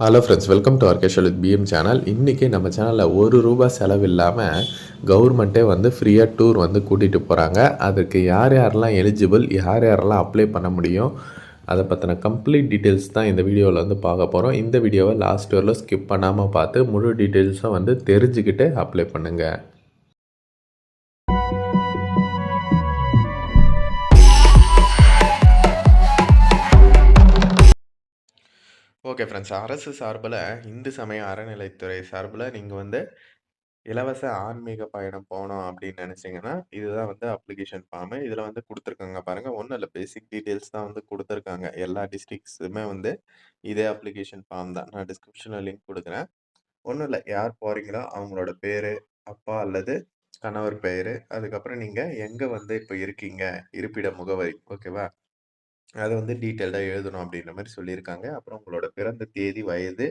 Hello friends welcome to ஆர்கேஷல் with PM channel இன்றைக்கி நம்ம சேனலில் ஒரு ரூபா செலவு இல்லாமல் கவர்மெண்ட்டே வந்து ஃப்ரீயாக டூர் வந்து கூட்டிகிட்டு போகிறாங்க அதுக்கு யார் யாரெல்லாம் எலிஜிபிள் யார் யாரெல்லாம் அப்ளை பண்ண முடியும் அதை பற்றின கம்ப்ளீட் டீட்டெயில்ஸ் தான் இந்த வீடியோவில் வந்து பார்க்க போகிறோம் இந்த வீடியோவை லாஸ்ட் இயரில் ஸ்கிப் பண்ணாமல் பார்த்து முழு டீட்டெயில்ஸும் வந்து தெரிஞ்சுக்கிட்டு அப்ளை பண்ணுங்கள் ஓகே ஃப்ரெண்ட்ஸ் அரசு சார்பில் இந்து சமய அறநிலைத்துறை சார்பில் நீங்கள் வந்து இலவச ஆன்மீக பயணம் போகணும் அப்படின்னு நினச்சிங்கன்னா இதுதான் வந்து அப்ளிகேஷன் ஃபார்மு இதில் வந்து கொடுத்துருக்காங்க பாருங்கள் ஒன்றும் இல்லை. பேசிக் டீட்டெயில்ஸ் தான் வந்து கொடுத்துருக்காங்க. எல்லா டிஸ்ட்ரிக்ஸுமே வந்து இதே அப்ளிகேஷன் ஃபார்ம் தான். நான் டிஸ்கிரிப்ஷனில் லிங்க் கொடுக்குறேன். ஒன்றும் இல்லை. யார் போகிறீங்களோ அவங்களோட பேர் அப்பா அல்லது கணவர் பெயர் அதுக்கப்புறம் நீங்கள் எங்கே வந்து இப்போ இருக்கீங்க? இருப்பிட முகவரி. ஓகேவா அதை வந்து டீட்டெயில்டாக எழுதணும் அப்படின்ற மாதிரி சொல்லியிருக்காங்க. அப்புறம் உங்களோட பிறந்த தேதி வயது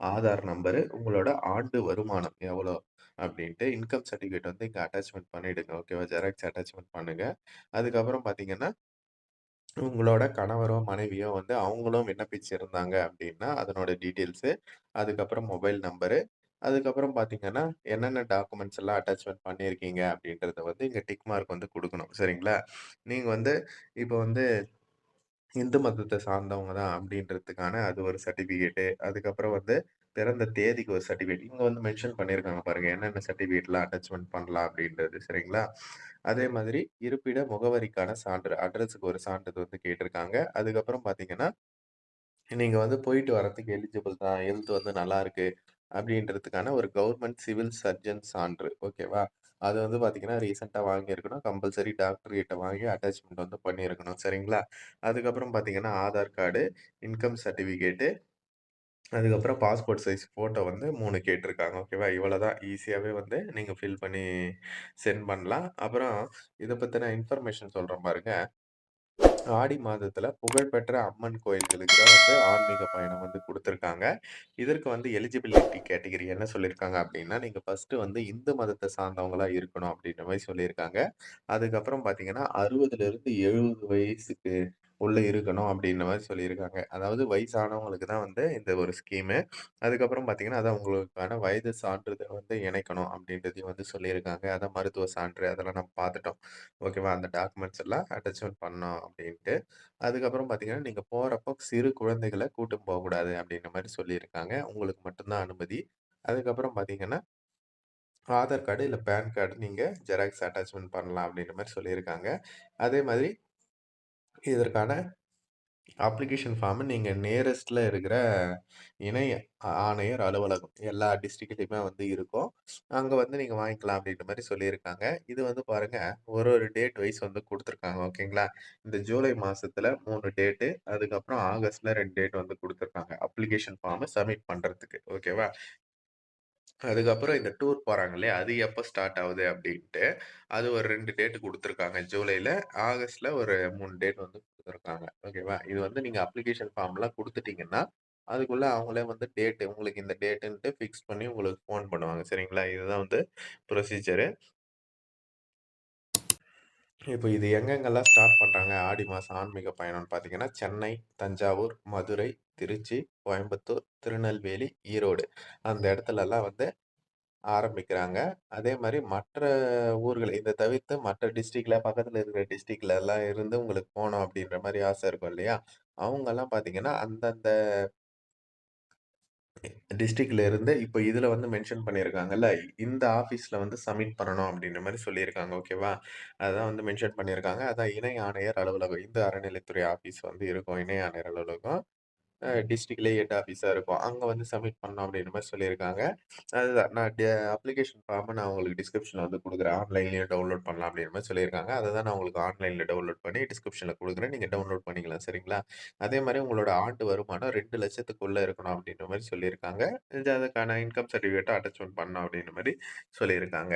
ஆதார் நம்பரு உங்களோட ஆண்டு வருமானம் எவ்வளோ அப்படின்ட்டு இன்கம் சர்டிஃபிகேட் வந்து இங்கே அட்டாச்மெண்ட் பண்ணிவிடுங்க ஓகேவா? ஜெராக்ஸ் அட்டாச்மெண்ட் பண்ணுங்கள் அதுக்கப்புறம் பார்த்தீங்கன்னா உங்களோட கணவரோ மனைவியோ வந்து அவங்களும் விண்ணப்பிச்சிருந்தாங்க அப்படின்னா அதனோட டீட்டெயில்ஸு அதுக்கப்புறம் மொபைல் நம்பரு அதுக்கப்புறம் பார்த்தீங்கன்னா என்னென்ன டாக்குமெண்ட்ஸ் எல்லாம் அட்டாச்மெண்ட் பண்ணியிருக்கீங்க அப்படின்றத வந்து இங்கே டிக் மார்க் வந்து கொடுக்கணும். சரிங்களா? நீங்கள் வந்து இப்போ வந்து இந்து மதத்தை சார்ந்தவங்க தான் அப்படின்றதுக்கான அது ஒரு சர்டிஃபிகேட்டு அதுக்கப்புறம் வந்து பிறந்த தேதிக்கு ஒரு சர்டிஃபிகேட் இங்கே வந்து மென்ஷன் பண்ணியிருக்காங்க பாருங்க. என்னென்ன சர்டிஃபிகேட்லாம் அட்டாச்மெண்ட் பண்ணலாம் அப்படின்றது சரிங்களா? அதே மாதிரி இருப்பிட முகவரிக்கான சான்று அட்ரஸுக்கு ஒரு சான்றிதழ் வந்து கேட்டிருக்காங்க. அதுக்கப்புறம் பார்த்தீங்கன்னா நீங்கள் வந்து போயிட்டு வரத்துக்கு எலிஜிபிள் தான். ஹெல்த் வந்து நல்லா இருக்கு அப்படின்றதுக்கான ஒரு கவர்மெண்ட் சிவில் சர்ஜன் சான்று ஓகேவா அது வந்து பார்த்தீங்கன்னா ரீசெண்டாக வாங்கியிருக்கணும். கம்பல்சரி டாக்டர் கிட்ட வாங்கி அட்டாச்மெண்ட் வந்து பண்ணியிருக்கணும். சரிங்களா? அதுக்கப்புறம் பார்த்தீங்கன்னா ஆதார் கார்டு இன்கம் சர்டிஃபிகேட்டு அதுக்கப்புறம் பாஸ்போர்ட் சைஸ் ஃபோட்டோ வந்து மூணு கேட்டிருக்காங்க. ஓகேவா? இவ்வளோ தான் ஈஸியாகவே வந்து நீங்கள் ஃபில் பண்ணி சென்ட் பண்ணலாம். அப்புறம் இதை பற்றின இன்ஃபர்மேஷன் சொல்கிறேன் பாருங்க. ஆடி மாதத்துல புகழ்பெற்ற அம்மன் கோயில்களுக்கு தான் வந்து ஆன்மீக பயணம் வந்து கொடுத்துருக்காங்க. இதற்கு வந்து எலிஜிபிலிட்டி கேட்டகரி என்ன சொல்லியிருக்காங்க அப்படின்னா நீங்கள் ஃபர்ஸ்ட் வந்து இந்து மதத்தை சார்ந்தவங்களா இருக்கணும் அப்படின்ற மாதிரி சொல்லியிருக்காங்க அதுக்கப்புறம் பார்த்தீங்கன்னா அறுபதுல இருந்து எழுபது வயசுக்கு உள்ளே இருக்கணும் அப்படின்ற மாதிரி சொல்லியிருக்காங்க. அதாவது வயசானவங்களுக்கு தான் வந்து இந்த ஒரு ஸ்கீமு அதுக்கப்புறம் பார்த்தீங்கன்னா அதான் அவங்களுக்கான வயது சான்றிதழ் வந்து இணைக்கணும் அப்படின்றதையும் வந்து சொல்லியிருக்காங்க. அதான் மருத்துவ சான்று அதெல்லாம் நம்ம பார்த்துட்டோம் ஓகேவா அந்த டாக்குமெண்ட்ஸ் எல்லாம் அட்டாச்மெண்ட் பண்ணோம் அப்படின்ட்டு. அதுக்கப்புறம் பார்த்தீங்கன்னா நீங்கள் போகிறப்போ சிறு குழந்தைகளை கூட்டும் போகக்கூடாது அப்படின்ற மாதிரி சொல்லியிருக்காங்க. உங்களுக்கு மட்டும்தான் அனுமதி. அதுக்கப்புறம் பார்த்தீங்கன்னா ஆதார் கார்டு இல்லை பேன் கார்டு நீங்கள் ஜெராக்ஸ் அட்டாச்மெண்ட் பண்ணலாம் அப்படின்ற மாதிரி சொல்லியிருக்காங்க. அதே மாதிரி இதற்கான அப்ளிகேஷன் ஃபார்ம் நீங்கள் நியரஸ்ட்ல இருக்கிற இணை ஆணையர் அலுவலகம் எல்லா டிஸ்ட்ரிக்ட்லேயுமே வந்து இருக்கும். அங்கே வந்து நீங்கள் வாங்கிக்கலாம் அப்படின்ற மாதிரி சொல்லியிருக்காங்க. இது வந்து பாருங்க, ஒரு ஒரு டேட் வைஸ் வந்து கொடுத்துருக்காங்க ஓகேங்களா? இந்த ஜூலை மாதத்தில் மூணு டேட்டு, அதுக்கப்புறம் ஆகஸ்ட்டில் ரெண்டு டேட் வந்து கொடுத்துருக்காங்க அப்ளிகேஷன் ஃபார்மை சப்மிட் பண்ணுறதுக்கு ஓகேவா? அதுக்கப்புறம் இந்த டூர் போகிறாங்க இல்லையா? அது எப்போ ஸ்டார்ட் ஆகுது அப்படின்ட்டு, அது ஒரு ரெண்டு டேட் கொடுத்துருக்காங்க ஜூலையில் ஆகஸ்ட்டில் ஒரு மூணு டேட் வந்து கொடுத்துருக்காங்க ஓகேவா? இது வந்து நீங்கள் அப்ளிகேஷன் ஃபார்ம்லாம் கொடுத்துட்டீங்கன்னா அதுக்குள்ளே அவங்களே வந்து டேட்டு உங்களுக்கு இந்த டேட்டுன்ட்டு ஃபிக்ஸ் பண்ணி உங்களுக்கு ஃபோன் பண்ணுவாங்க. சரிங்களா? இதுதான் வந்து ப்ரொசீஜரு. இப்போ இது எங்கெங்கெல்லாம் ஸ்டார்ட் பண்ணுறாங்க ஆடி மாதம் ஆன்மீக பயணம்னு பார்த்தீங்கன்னா, சென்னை, தஞ்சாவூர், மதுரை, திருச்சி, கோயம்புத்தூர், திருநெல்வேலி, ஈரோடு அந்த இடத்துலலாம் வந்து ஆரம்பிக்கிறாங்க. அதே மாதிரி மற்ற ஊர்கள் இதை தவிர்த்து மற்ற டிஸ்ட்ரிக்டில் பக்கத்தில் இருக்கிற டிஸ்ட்ரிக்ட்லலாம் இருந்து உங்களுக்கு போகணும் அப்படின்ற மாதிரி ஆசை இருக்கும் இல்லையா? அவங்கெல்லாம் பார்த்தீங்கன்னா, அந்தந்த டிஸ்ட்ரிக்ட்ல இருந்து இப்போ இதுல வந்து மென்ஷன் பண்ணியிருக்காங்கல்ல, இந்த ஆஃபீஸ்ல வந்து சப்மிட் பண்ணணும் அப்படின்ற மாரி சொல்லியிருக்காங்க. ஓகேவா? அதான் வந்து மென்ஷன் பண்ணியிருக்காங்க. அதான் இணை ஆணையர் அலுவலகம். இந்த அறநிலைத்துறை ஆஃபீஸ் வந்து இருக்கும். இணை ஆணையர் அலுவலகம். டிஸ்ட்ரிக்ட்லேயே ஹெட் ஆஃபீஸாக இருக்கும். அங்கே வந்து சப்மிட் பண்ணோம் அப்படின்ற மாதிரி சொல்லியிருக்காங்க. அதுதான் நான் டே அப்ளிகேஷன் ஃபார்மை நான் உங்களுக்கு டிஸ்கிரிப்ஷனில் வந்து கொடுக்குறேன் ஆன்லைன்லேயே டவுன்லோட் பண்ணலாம் அப்படின்ற மாதிரி சொல்லியிருக்காங்க. அதை தான் நான் உங்களுக்கு ஆன்லைனில் டவுன்லோட் பண்ணி டிஸ்கிரிப்ஷனில் கொடுக்குறேன் நீங்கள் டவுன்லோட் பண்ணிக்கலாம். சரிங்களா? அதே மாதிரி உங்களோட ஆண்டு வருமானம் 2,00,000த்துக்குள்ள இருக்கணும் அப்படின்ற மாதிரி சொல்லியிருக்காங்க. அதுக்கான இன்கம் சர்டிஃபிகேட்டை அட்டாச்மெண்ட் பண்ணோம் அப்படின்ற மாதிரி சொல்லியிருக்காங்க.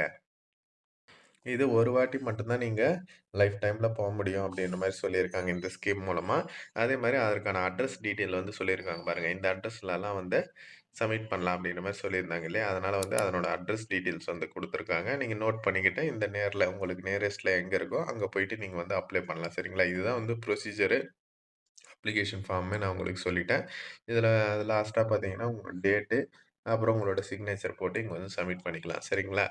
இது ஒரு வாட்டி மட்டும்தான் நீங்கள் லைஃப் டைமில் போக முடியும் அப்படின்ற மாதிரி சொல்லியிருக்காங்க இந்த ஸ்கீம் மூலமாக அதே மாதிரி அதற்கான அட்ரஸ் டீட்டெயில் வந்து சொல்லியிருக்காங்க பாருங்கள் இந்த அட்ரஸ்லலாம் வந்து சப்மிட் பண்ணலாம் அப்படின்ற மாதிரி சொல்லியிருந்தாங்க இல்லையா? அதனால் வந்து அதனோட அட்ரஸ் டீட்டெயில்ஸ் வந்து கொடுத்துருக்காங்க நீங்கள் நோட் பண்ணிக்கிட்டு இந்த நேரில் உங்களுக்கு நியரஸ்ட்டில் எங்கே இருக்கோ, அங்கே போயிட்டு நீங்கள் வந்து அப்ளை பண்ணலாம். சரிங்களா? இதுதான் வந்து ப்ரொசீஜரு. அப்ளிகேஷன் ஃபார்மே நான் உங்களுக்கு சொல்லிட்டேன். இதில் லாஸ்ட்டாக பார்த்தீங்கன்னா, உங்களோட டேட்டு, அப்புறம் உங்களோட சிக்னேச்சர் போட்டு இங்கே வந்து சப்மிட் பண்ணிக்கலாம். சரிங்களா?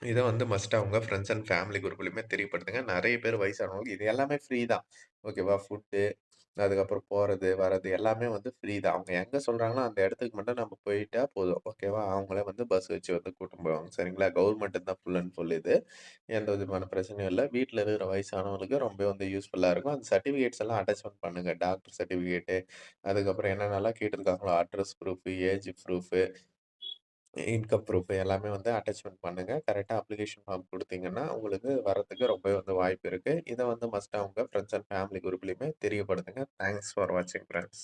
இத வந்து மஸ்ட்டா உங்க ஃப்ரெண்ட்ஸ் அண்ட் ஃபேமிலி குரூப்லயுமே தெரியப்படுத்துங்க. நெறைய பேர் வயசானவங்களுக்கு இது எல்லாமே ஃப்ரீ தான். ஓகேவா? ஃபுட்டு, அதுக்கப்புறம் போறது, வரது எல்லாமே வந்து ஃப்ரீ தான். அவங்க எங்க சொல்றாங்களோ அந்த இடத்துக்கு மட்டும் நம்ம போயிட்டா போதும். ஓகேவா? அவங்களே வந்து பஸ் வச்சு வந்து கூட்டின்னு போவாங்க. சரிங்களா? கவர்மெண்ட் தான் ஃபுல் அண்ட் ஃபுல் இது. எந்த விதமான பிரச்சனையும் இல்ல. வீட்ல இருக்கிற வயசானவங்களுக்கு ரொம்ப வந்து யூஸ்ஃபுல்லா இருக்கும். அந்த சர்டிஃபிகேட்ஸ் எல்லாம் அட்டாச்மெண்ட் பண்ணுங்க. டாக்டர் சர்டிஃபிகேட்டு, அதுக்கப்புறம் என்னென்னலாம் கேட்டிருக்காங்களோ address proof, age proof income proof எல்லாமே வந்து அட்டாச்மெண்ட் பண்ணுங்க. கரெக்டாக அப்ளிகேஷன் ஃபார்ம் கொடுத்தீங்கன்னா உங்களுக்கு வரதுக்கு ரொம்பவே வந்து வாய்ப்பு இருக்கு. இதை வந்து மஸ்ட்டா உங்க ஃப்ரெண்ட்ஸ் அண்ட் ஃபேமிலி குரூப்லையுமே தெரியப்படுத்துங்க. தேங்க்ஸ் ஃபார் வாட்சிங் ஃப்ரெண்ட்ஸ்